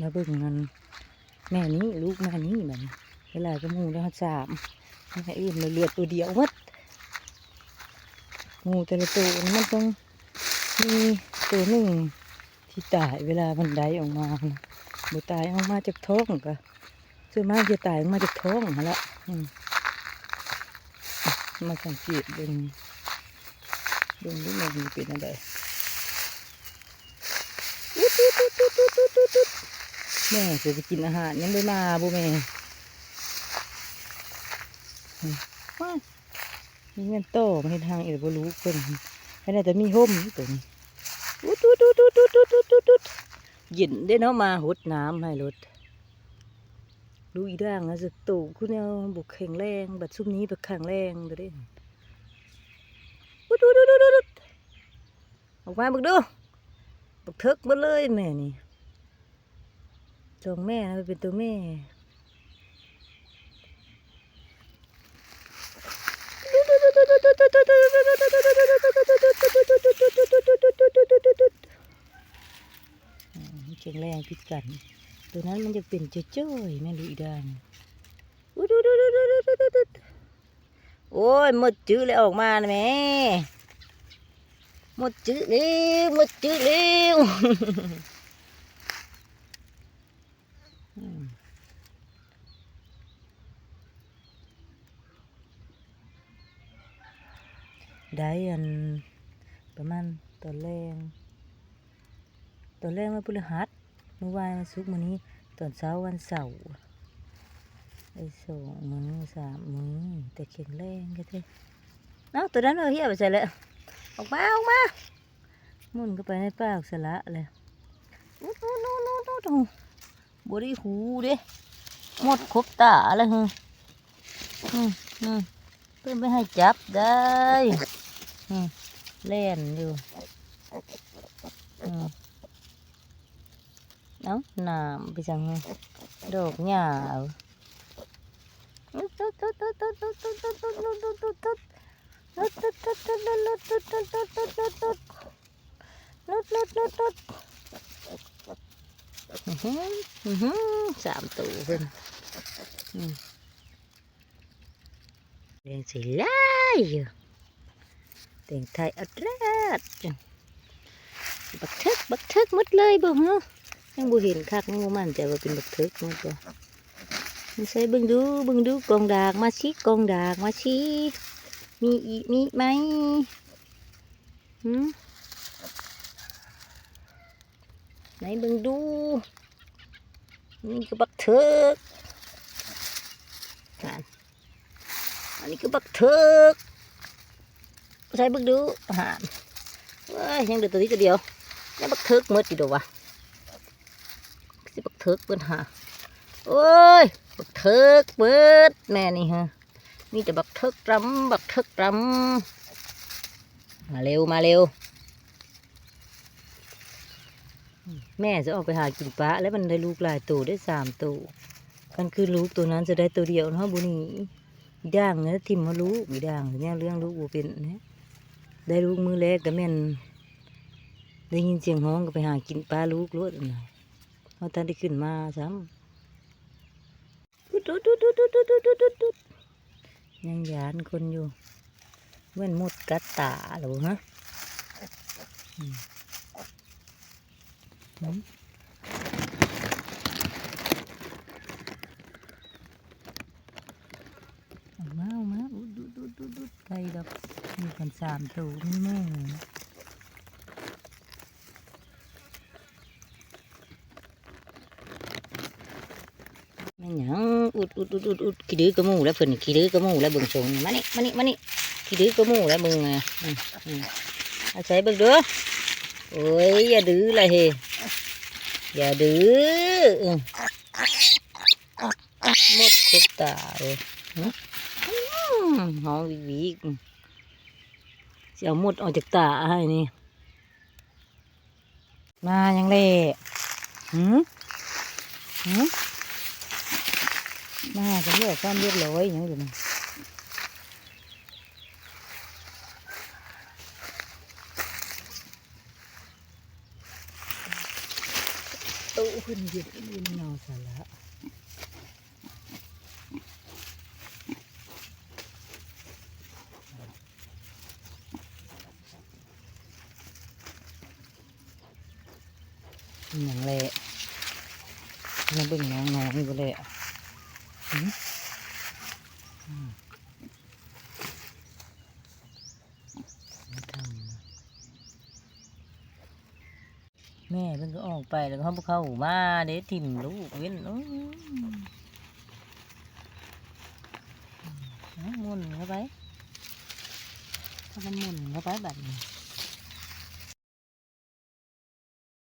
มาเบิ่งกันแม่นี้ลูกแม่นี้แบบเวลาก็มูแล้วสามแม่อื่นเลยเลือดตัวเดียวมัดหมูแต่ละตัวมันต้องมีตัวหนึ่งที่ตายเวลามันได้ออกมาบ่ตายออกมาจากท้องก็ส่วนมากจะตายออกมาจากท้องนั่นแหละมาสังเกตเบิ่งเบิ่งดูมันมีเป็นอะไร แม่จะไปกินอาหารยังไม่มาบ่แม่มว้ามีเงินโตมาให้ทางเอ๋บ่รู้เพิ่นไม่ได้แต่มีห่มตัวนี้อุ๊ดอุ๊ดอุ๊ดอุ๊ดอุ๊ดอุ๊ดอุ๊ดอุ๊ดอุ๊ดเย็นได้เนาะมาหดน้ำให้รถดูอีด่างนะสึกตู่คุณเอาบุกแข็งแรงบัดซุ่มนี้บักแข็งแรงเด้อเด้อุ๊ดอุ๊ดอุ๊ดอุ๊ดอุ๊ดออกมาบึกดูบักเทิกมาเลยแม่นี่ จองแม่นะเป็นตัวแม่แข็งแรงพิดกัน ตัวนั้นมันจะเป็นเจ้อยๆแม่ลุยดานโอ้ยหมดจื้อเลยออกมาแม่หมดจื้อเร็วหมดจื้อเร็ว ได้อันประมาณตอนแรงตอนแรกมาพฤหัสเมื่อวานวันศุกมื้อนี้ตอนเช้าวันเสาร์ได้สองมือสามมือแต่แข็งแรงก็เท่เนาะตัวนั้นเอาเหี้ยไปใส่แล้วออกมาออกมามุนเข้าไปในปากสละเลยนู้นนู้นู้นนู้นนู้นบไดีหูเด้หมดครบตาเลยฮึอืมอืมเพื่อนไม่ให้จับได้ เล่นอยู่เอ้าหนามไปจังเลยดอกหญ้าสามตัวเพิ่นเรียงสิไล่อยู่ เตียงไทยอัดแรดจังบักเทิกบักเทิกมดเลยบ่ฮะยังบ่เห็นคักงูมันแต่ว่าเป็นบักเทิกมดบ่ไม่ใช่เบิ่งดูเบิ่งดูกองดากมาชี้กองดากมาชี้มีอีกมีไหมหืมไหนเบิ่งดูนี่ก็บักเถิกอันนี้ก็บักเถิก ใส่เบิ่งดูหารเว้ยยังเดือตัวนี้ตัวเดียวยังบักเถิกมืดอยู่ดวะสิบักเถิกเปิ้นหาโอ้ยบักเถิกเบิดแม่นี่ฮะมีแต่บักเทิกรำบักเทิกรำมาเร็วมาเร็ว แม่จะออกไปหากินปลาแล้วมันได้ลูกหลายตัวได้สามตัวกันคือลูกตัวนั้นจะได้ตัวเดียวเนาะบุนีอีด่างเนี่ยทิมมาลูกอีด่างเนี่ยเรื่องลูกบัเป็นนะ ได้ลูกมือแรกก็แม่น ได้ยินเสียงห้องก็ไปหากินปลาลูกลวดนะเพราะท่านได้ขึ้นมาซ้ำยังยานคนอยู่เหมือนมดกระตาหรือฮะมาออามาดูดูดูดูดไก่ดับ มีกันสามตัวแม่แม่หยังอุดอุดอุดอุดอุดขี้ดื้อกระมูแล้วเพิ่นขี้ดื้อกระมูแล้วเบิ่งชงมานี่มานี่มานี่ขี้ดื้อกระมูแล้วเบิ่งอะอืมอืมเอาใส่เบิ่งเด้อโอ้ยอย่าดื้อเลยเฮอย่าดื้อหมดครบตาเลยหอมวิวี กสิเอาหมดออกจากตาให้นี่ มายังเล่หืมหืมมาจะเลือกความเรียบร้อยอย่างอยู่นะตู้เพิ่นเย็ดเอ็นเงาสาระ อย่างเละมาเบิ่งน้องน้องอยู่เลยหืมอืมมาทำนะแม่เพิ่งก็ออกไปแล้วเขาเข้ามาเด้ทิ่มลูกเว้นอื้อเอาหมุนเข้าไปถ้ามันมุนเข้าไปแบบนี้